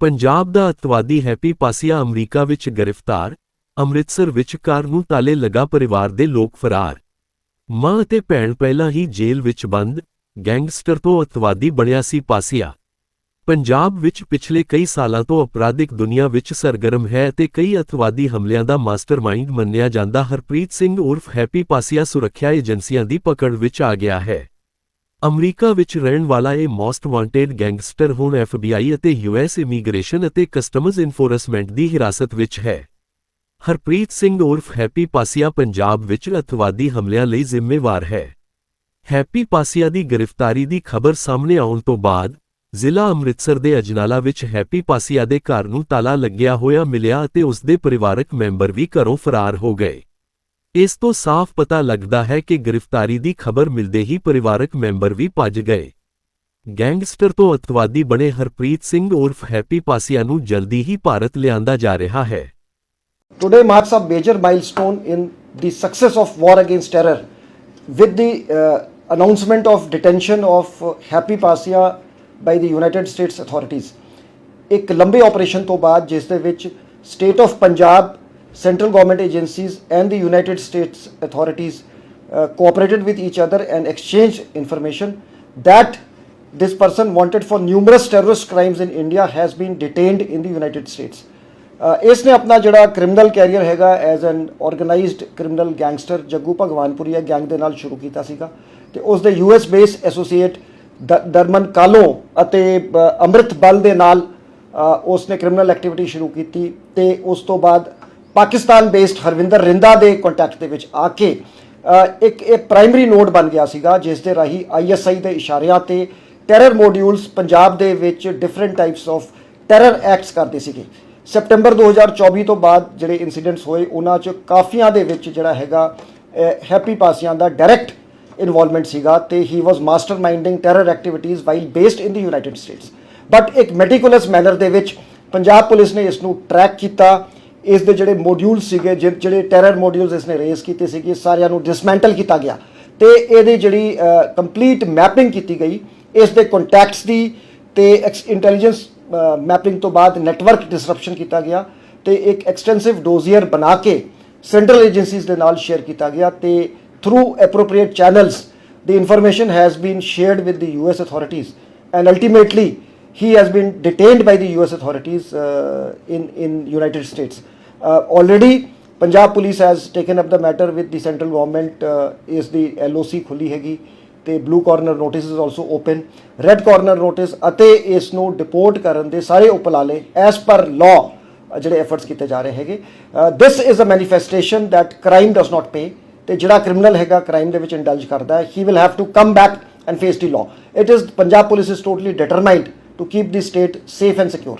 ਪੰਜਾਬ ਦਾ ਅਤਵਾਦੀ happy Passia America ਵਿੱਚ ਗ੍ਰਿਫਤਾਰ, ਅੰਮ੍ਰਿਤਸਰ ਵਿੱਚ ਕਾਰ ਨੂੰ ਤਾਲੇ ਲਗਾ ਪਰਿਵਾਰ ਦੇ ਲੋਕ ਫਰਾਰ। ਮਾਂ ਅਤੇ ਭੈਣ ਪਹਿਲਾਂ ਹੀ ਜੇਲ੍ਹ ਵਿੱਚ ਬੰਦ, ਗੈਂਗਸਟਰ ਤੋਂ ਅਤਵਾਦੀ ਬਣਿਆ ਸੀ ਪਾਸੀਆ। ਪੰਜਾਬ ਵਿੱਚ ਪਿਛਲੇ ਕਈ ਸਾਲਾਂ ਤੋਂ ਅਪਰਾਧਿਕ ਦੁਨੀਆ ਵਿੱਚ ਸਰਗਰਮ ਹੈ ਅਤੇ ਕਈ ਅਤਵਾਦੀ ਹਮਲਿਆਂ ਦਾ ਮਾਸਟਰਮਾਈਂਡ ਮੰਨਿਆ ਜਾਂਦਾ। ਹਰਪ੍ਰੀਤ ਸਿੰਘ ਉਰਫ ਹੈਪੀ ਪਾਸੀਆ ਸੁਰੱਖਿਆ ਏਜੰਸੀਆਂ ਦੀ ਪਕੜ ਵਿੱਚ ਆ ਗਿਆ ਹੈ। ਅਮਰੀਕਾ ਵਿੱਚ ਰਹਿਣ ਵਾਲਾ ਇਹ ਮੋਸਟ ਵਾਂਟਡ ਗੈਂਗਸਟਰ ਹੁਣ FBI ਅਤੇ US ਇਮੀਗ੍ਰੇਸ਼ਨ ਅਤੇ ਕਸਟਮਜ਼ ਇਨਫੋਰਸਮੈਂਟ ਦੀ ਹਿਰਾਸਤ ਵਿੱਚ ਹੈ। ਹਰਪ੍ਰੀਤ ਸਿੰਘ ਉਰਫ ਹੈਪੀ ਪਾਸੀਆ ਪੰਜਾਬ ਵਿੱਚ ਅਤਵਾਦੀ ਹਮਲਿਆਂ ਲਈ ਜ਼ਿੰਮੇਵਾਰ ਹੈ। ਹੈਪੀ ਪਾਸੀਆ ਦੀ ਗ੍ਰਿਫਤਾਰੀ ਦੀ ਖਬਰ ਸਾਹਮਣੇ ਆਉਣ ਤੋਂ ਬਾਅਦ ਜ਼ਿਲ੍ਹਾ ਅੰਮ੍ਰਿਤਸਰ ਦੇ ਅਜਨਾਲਾ ਵਿੱਚ ਹੈਪੀ ਪਾਸੀਆ ਦੇ ਘਰ ਨੂੰ ਤਾਲਾ ਲੱਗਿਆ ਹੋਇਆ ਮਿਲਿਆ ਅਤੇ ਉਸ ਦੇ ਪਰਿਵਾਰਕ ਮੈਂਬਰ ਵੀ ਘਰੋਂ ਫਰਾਰ ਹੋ ਗਏ। ਇਸ ਤੋਂ ਸਾਫ਼ ਪਤਾ ਲੱਗਦਾ ਹੈ ਕਿ ਗ੍ਰਿਫਤਾਰੀ ਦੀ ਖਬਰ ਮਿਲਦੇ ਹੀ ਪਰਿਵਾਰਕ ਮੈਂਬਰ ਵੀ ਭੱਜ ਗਏ ਗੈਂਗਸਟਰ ਤੋਂ ਅਤਵਾਦੀ ਬਣੇ ਹਰਪ੍ਰੀਤ ਸਿੰਘ ਉਰਫ ਹੈਪੀ ਪਾਸੀਆ ਨੂੰ ਜਲਦੀ ਹੀ ਭਾਰਤ ਲਿਆਂਦਾ ਜਾ ਰਿਹਾ ਹੈ Today marks a major milestone in the success of war against terror with the uh, announcement of detention of uh, Happy Pasia by the United States authorities. ਇੱਕ ਲੰਬੇ ਆਪਰੇਸ਼ਨ ਤੋਂ ਬਾਅਦ ਜਿਸ ਦੇ ਵਿੱਚ state of Punjab central government agencies and the United States authorities uh, cooperated with each other and exchanged information that this person wanted for numerous terrorist crimes in India has been detained in the United States. Uh, ਇਸ ਨੇ ਆਪਣਾ ਜਿਹੜਾ criminal career ਹੈਗਾ as an organised criminal gangster Jaggu Bhagwanpuria gang ਦੇ ਨਾਲ ਸ਼ੁਰੂ ਕੀਤਾ ਸੀਗਾ ਤੇ ਉਸ ਦੇ US based associate Darman Kalo ਅਤੇ ਅ, ਅੰਮ੍ਰਿਤ ਬਲ ਦੇ ਨਾਲ ਅ, ਉਸ ਨੇ ਕ੍ਰਿਮੀਨਲ ਐਕਟੀਵਿਟੀ ਸ਼ੁਰੂ ਕੀਤੀ ਤੇ ਉਸ ਤੋਂ ਬਾਅਦ ਪਾਕਿਸਤਾਨ ਬੇਸਡ ਹਰਵਿੰਦਰ ਰਿੰਦਾ ਦੇ ਕੰਟੈਕਟ ਦੇ ਵਿੱਚ ਆ ਕੇ ਇੱਕ ਇਹ ਪ੍ਰਾਇਮਰੀ ਨੋਡ ਬਣ ਗਿਆ ਸੀਗਾ, ਜਿਸ ਦੇ ਰਾਹੀਂ ਆਈਐਸਆਈ ਦੇ ਇਸ਼ਾਰਿਆਂ ਤੇ ਟੈਰਰ ਮੋਡਿਊਲਸ ਪੰਜਾਬ ਦੇ ਵਿੱਚ different types of terror acts ਕਰਦੇ ਸੀਗੇ। ਸਪਟੈਂਬਰ 2024 ਤੋਂ ਬਾਅਦ ਜਿਹੜੇ ਇਨਸੀਡੈਂਟਸ ਹੋਏ, ਉਹਨਾਂ 'ਚ ਕਾਫੀਆਂ ਦੇ ਵਿੱਚ ਜਿਹੜਾ ਹੈਗਾ ਹੈਪੀ ਪਾਸੀਆਂ ਦਾ ਡਾਇਰੈਕਟ ਇਨਵੋਲਵਮੈਂਟ ਸੀਗਾ ਤੇ ਹੀ was masterminding terror activities while based in the United States but ਇੱਕ ਮੈਟੀਕੂਲਸ ਮੈਨਰ ਦੇ ਵਿੱਚ ਪੰਜਾਬ ਪੁਲਿਸ ਨੇ ਇਸ ਨੂੰ ਟਰੈਕ ਕੀਤਾ। ਇਸ ਦੇ ਜਿਹੜੇ ਮੋਡਿਊਲ ਸੀਗੇ ਜਿ- ਜਿਹੜੇ ਟੈਰਰ ਮੋਡਿਊਲਸ ਇਸ ਨੇ ਰੇਜ਼ ਕੀਤੇ ਸੀਗੇ ਸਾਰਿਆਂ ਨੂੰ ਡਿਸਮੈਂਟਲ ਕੀਤਾ ਗਿਆ ਤੇ ਇਹਦੀ ਜਿਹੜੀ ਕੰਪਲੀਟ ਮੈਪਿੰਗ ਕੀਤੀ ਗਈ ਇਸ ਦੇ ਕੰਟੈਕਟਸ ਦੀ ਤੇ ਇੰਟੈਲੀਜੈਂਸ ਮੈਪਿੰਗ ਤੋਂ ਬਾਅਦ ਨੈਟਵਰਕ ਡਿਸਰਪਸ਼ਨ ਕੀਤਾ ਗਿਆ ਤੇ ਇੱਕ ਐਕਸਟੈਂਸਿਵ ਡੋਜ਼ੀਅਰ ਬਣਾ ਕੇ ਸੈਂਟਰਲ ਏਜੰਸੀਜ਼ ਦੇ ਨਾਲ ਸ਼ੇਅਰ ਕੀਤਾ ਗਿਆ ਤੇ through appropriate channels the information has been shared with the US authorities and ultimately he has been detained by the US authorities uh, in in United States. Uh, Punjab police has taken up the matter with the central central ਇਸ ਦੀ is the LOC ਖੁੱਲੀ ਹੈਗੀ ਤੇ blue corner notice is also open red corner notice ਅਤੇ ਇਸ ਨੂੰ deport ਕਰਨ ਦੇ ਸਾਰੇ ਉਪਲਾਲੇ ਐਸ ਪਰ ਲਾਅ ਜਿਹੜੇ ਐਫਰਟਸ ਕੀਤੇ ਜਾ ਰਹੇ ਹੈਗੇ this is a manifestation that crime does not pay ਤੇ ਜਿਹੜਾ ਕ੍ਰਿਮੀਨਲ ਹੈਗਾ ਕ੍ਰਾਈਮ ਦੇ ਵਿੱਚ ਇੰਡਲਜ ਕਰਦਾ ਹੈ he will have to come back and face the law it is Punjab police is totally determined to keep the state safe and secure